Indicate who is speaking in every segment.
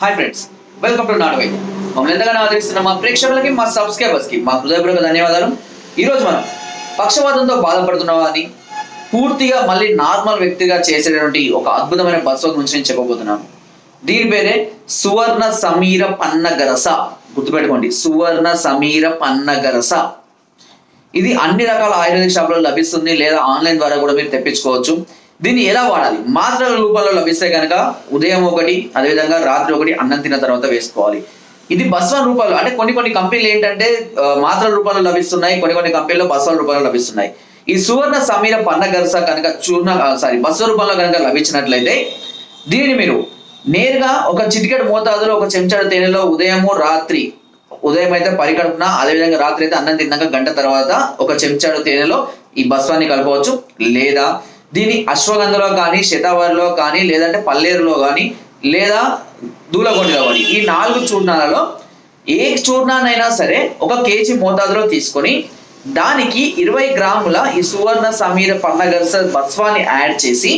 Speaker 1: Hi friends welcome to నాటవై మమ్మల్ని ఎంతగానో ఆదరిస్తున్న మా ప్రేక్షకులకి మా సబ్స్క్రైబర్స్కి మా హృదయపూర్వక ధన్యవాదాలు. ఈరోజు మనం పక్షవాతంతో బాధపడుతున్నవాని పూర్తిగా మళ్ళీ నార్మల్ వ్యక్తిగా చేసేటటువంటి ఒక అద్భుతమైన బస్సు గురించి నేను చెప్పబోతున్నాను. దీని పేరే సువర్ణ సమీర పన్నగరస. గుర్తుపెట్టుకోండి సువర్ణ సమీర పన్నగరస. ఇది అన్ని రకాల ఆయుర్వేదిక్ షాపులో లభిస్తుంది లేదా ఆన్లైన్ ద్వారా కూడా మీరు తెప్పించుకోవచ్చు. దీన్ని ఎలా వాడాలి? మాత్రల రూపంలో లభిస్తే కనుక ఉదయం ఒకటి అదేవిధంగా రాత్రి ఒకటి అన్నం తిన్న తర్వాత వేసుకోవాలి. ఇది బస్వ రూపాలు. అంటే కొన్ని కొన్ని కంపెనీలు ఏంటంటే మాత్రల రూపంలో లభిస్తున్నాయి కొన్ని కొన్ని కంపెనీలో బస్వ రూపంలో లభిస్తున్నాయి. ఈ సువర్ణ సమీర పన్నగరస కనుక చూర్ణ సారీ బస్వ రూపంలో కనుక లభించినట్లయితే దీనిని మీరు నేరుగా ఒక చిటికెడు మోతాదులో ఒక చెంచాడు తేనెలో ఉదయము రాత్రి ఉదయం అయితే పరికడుపున అదేవిధంగా రాత్రి అయితే అన్నం తిన్నాక గంట తర్వాత ఒక చెంచాడు తేనెలో ఈ బస్వాన్ని కలపవచ్చు. లేదా దీన్ని అశ్వగంధలో కానీ శతావరిలో కానీ లేదంటే పల్లేరులో కానీ లేదా దూలగొండలో కానీ ఈ నాలుగు చూర్ణాలలో ఏ చూర్ణానైనా సరే ఒక కేజీ మోతాదులో తీసుకొని దానికి ఇరవై గ్రాముల ఈ సువర్ణ సమీర పన్నగరస బస్వాన్ని యాడ్ చేసి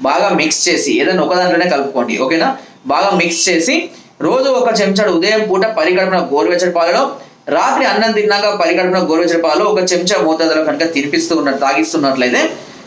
Speaker 1: బాగా మిక్స్ చేసి ఏదైనా ఒకదాంట్లోనే కలుపుకోండి ఓకేనా? బాగా మిక్స్ చేసి రోజు ఒక చెంచాడు ఉదయం పూట పరిగడుపున గోరువెచ్చడి పాలలో రాత్రి అన్నం తిన్నాక పరిగడుపున గోరువెచ్చడి పాలలో ఒక చెంచా మోతాదులో కనుక తినిపిస్తూ ఉన్నట్టు తాగిస్తున్నట్లయితే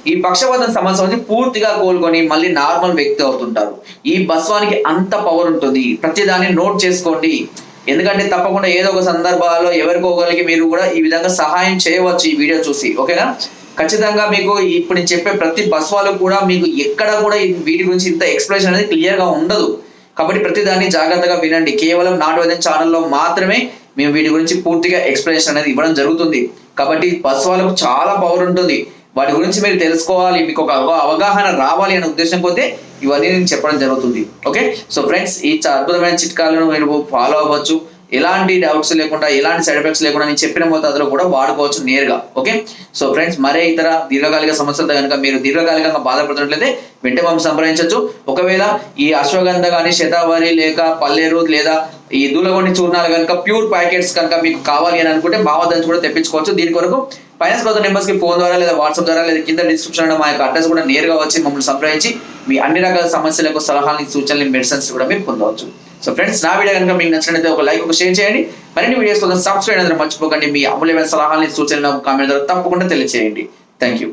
Speaker 1: ఈ పక్షపాతం సమస్య నుంచి పూర్తిగా కోలుకొని మళ్ళీ నార్మల్ వ్యక్తి అవుతుంటారు. ఈ బస్వానికి అంత పవర్ ఉంటుంది. ప్రతిదాన్ని నోట్ చేసుకోండి. ఎందుకంటే తప్పకుండా ఏదో ఒక సందర్భాల్లో ఎవరికోగలిగి మీరు కూడా ఈ విధంగా సహాయం చేయవచ్చు ఈ వీడియో చూసి. ఓకేనా? ఖచ్చితంగా మీకు ఇప్పుడు నేను చెప్పే ప్రతి బస్వాలు కూడా మీకు ఎక్కడ కూడా వీటి గురించి ఇంత ఎక్స్ప్లెనేషన్ అనేది క్లియర్గా ఉండదు. కాబట్టి ప్రతి దాన్ని జాగ్రత్తగా వినండి. కేవలం నాటువైద్యం ఛానల్లో మాత్రమే మేము వీటి గురించి పూర్తిగా ఎక్స్ప్లెనేషన్ అనేది ఇవ్వడం జరుగుతుంది. కాబట్టి బస్వాలకు చాలా పవర్ ఉంటుంది. వాటి గురించి మీరు తెలుసుకోవాలి మీకు ఒక అవగాహన రావాలి అనే ఉద్దేశం పోతే ఇవన్నీ నేను చెప్పడం జరుగుతుంది. ఓకే? సో ఫ్రెండ్స్ ఈ అద్భుతమైన చిట్కాలను మీరు ఫాలో అవ్వచ్చు. ఎలాంటి డౌట్స్ లేకుండా ఎలాంటి సైడ్ ఎఫెక్ట్స్ లేకుండా నేను చెప్పిన మోతాదులో కూడా వాడుకోవచ్చు నేరుగా. ఓకే సో ఫ్రెండ్స్ మరే ఇతర దీర్ఘకాలిక సమస్యలతో కనుక మీరు దీర్ఘకాలికంగా బాధపడుతున్నట్లయితే వెంటనే మనం సంప్రదించవచ్చు ఒకవేళ ఈ అశ్వగంధ కానీ శతావరి లేక పల్లేరు లేదా ఈ దూలగొండి చూర్ణాలు కనుక ప్యూర్ ప్యాకెట్స్ కనుక మీకు కావాలి అని అనుకుంటే మా కూడా తెప్పించుకోవచ్చు. దీని కొరకు ఫైనాన్స్ కోసం నెంబర్స్కి ఫోన్ ద్వారా లేదా వాట్సాప్ ద్వారా లేదా కింద డిస్క్రిప్షన్ మా యొక్క అడ్రస్ కూడా నేరుగా వచ్చి మమ్మల్ని సంప్రదించి మీ అన్ని రకాల సమస్యలకు సలహాలని సూచనలు మెడిసిన్స్ కూడా మీరు పొందవచ్చు. సో ఫ్రెండ్స్ నా వీడియో కనుక మీకు నచ్చినట్లయితే ఒక లైక్ ఒక షేర్ చేయండి. మరిన్ని వీడియోస్ కోసం సబ్స్క్రైబ్ అందరూ మర్చిపోకండి. మీ అమూల్యమైన సలహాలని సూచనలు కామెంట్ ద్వారా తప్పకుండా తెలియజేయండి థ్యాంక్ యూ